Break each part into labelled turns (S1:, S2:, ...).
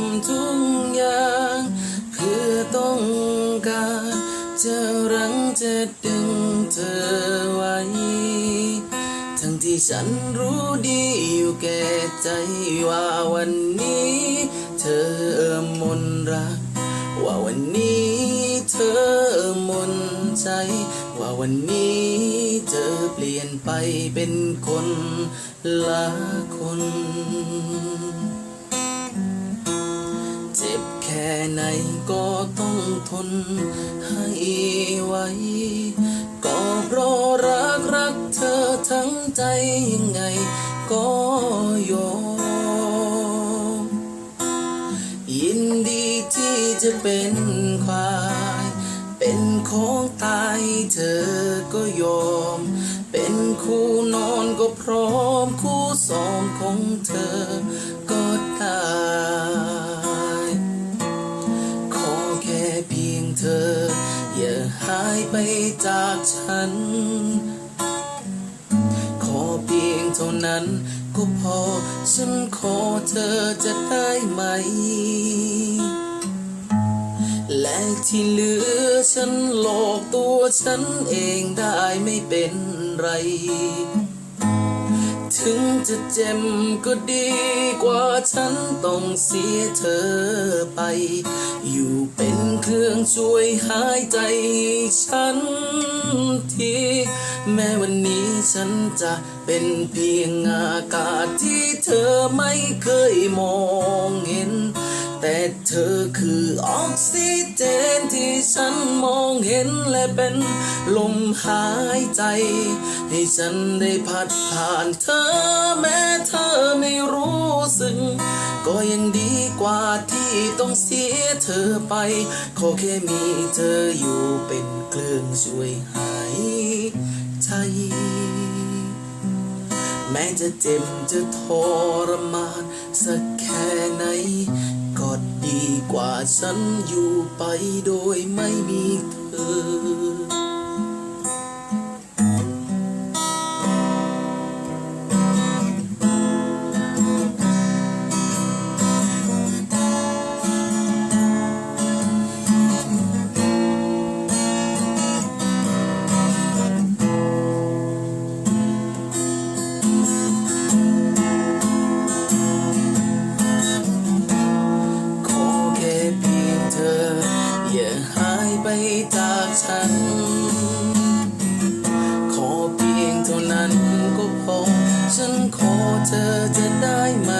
S1: ำทุกอย่าง เพื่อต้องการจะรั้งจะดึงเธอไว้ ทั้งที่ฉันรู้ดีอยู่แก่ใจว่าวันนี้ เธอมนรัก ว่าวันนี้เธอมนใจ ว่าวันนี้เธอเปลี่ยนไปเป็นคนละคน ไหนก็ต้องทนให้ไว้ ก็เพราะรักรักเธอทั้งใจยังไงก็ยอม ยินดีที่จะเป็นควาย เป็นของตายเธอก็ยอม เป็นคู่นอนก็พร้อมคู่สองของเธอก็ได้ อ อย่าหายไปจากฉัน ขอเพียงเท่านั้นก็พอ ฉันขอเธอจะได้ไหม และที่เหลือฉันหลอกตัวฉันเองได้ไม่เป็นไร ถึงจะเจ็บก็ดีกว่าฉันต้องเสียเธอไป อยู่เป็นเครื่องช่วยหายใจฉันที แม้วันนี้ฉันจะเป็นเพียงอากาศที่เธอไม่เคยมองเห็น แต่เธอคือออกซิเจนที่ฉันมองเห็นและเป็นลมหายใจ ให้ฉันได้พัดผ่านเธอแม้เธอไม่รู้สึกก็ยังดีกว่าที่ต้องเสียเธอไป ขอแค่มีเธออยู่เป็นเครื่องช่วยหายใจแม้จะเจ็บจะทรมานสักแค่ไหน ก็ดีกว่าฉันอยู่ไปโดยไม่มีเธอ อ อย่าหายไปจากฉัน ขอเพียงเท่านั้นก็พอ ฉันขอเธอจะได้ไหม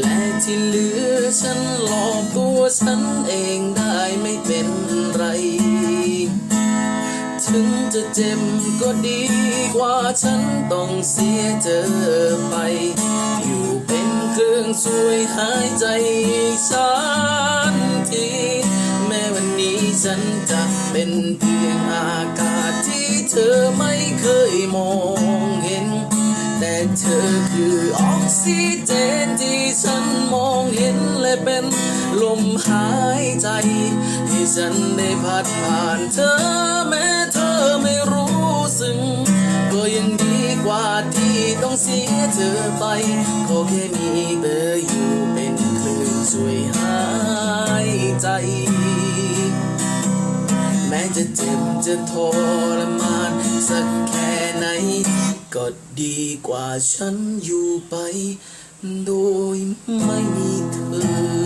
S1: และที่เหลือฉันหลอกตัวฉันเองได้ไม่เป็นไร ถึงจะเจ็บก็ดีกว่าฉันต้องเสียเธอไป งช่วยหายใจฉันที แม้วันนี้ฉันจะเป็นเพียงอากาศที่เธอไม่เคยมองเห็น แต่เธอคือออกซิเจนที่ฉันมองเห็นและเป็นลมหายใจให้ฉันได้พัดผ่านเธอ เสียเธอไปขอแค่มีเบอร์อยู่เป็นเครื่องช่วยหายใจ แม้จะเจ็บจะทรมานสักแค่ไหน ก็ดีกว่าฉันอยู่ไป โดยไม่มีเธอ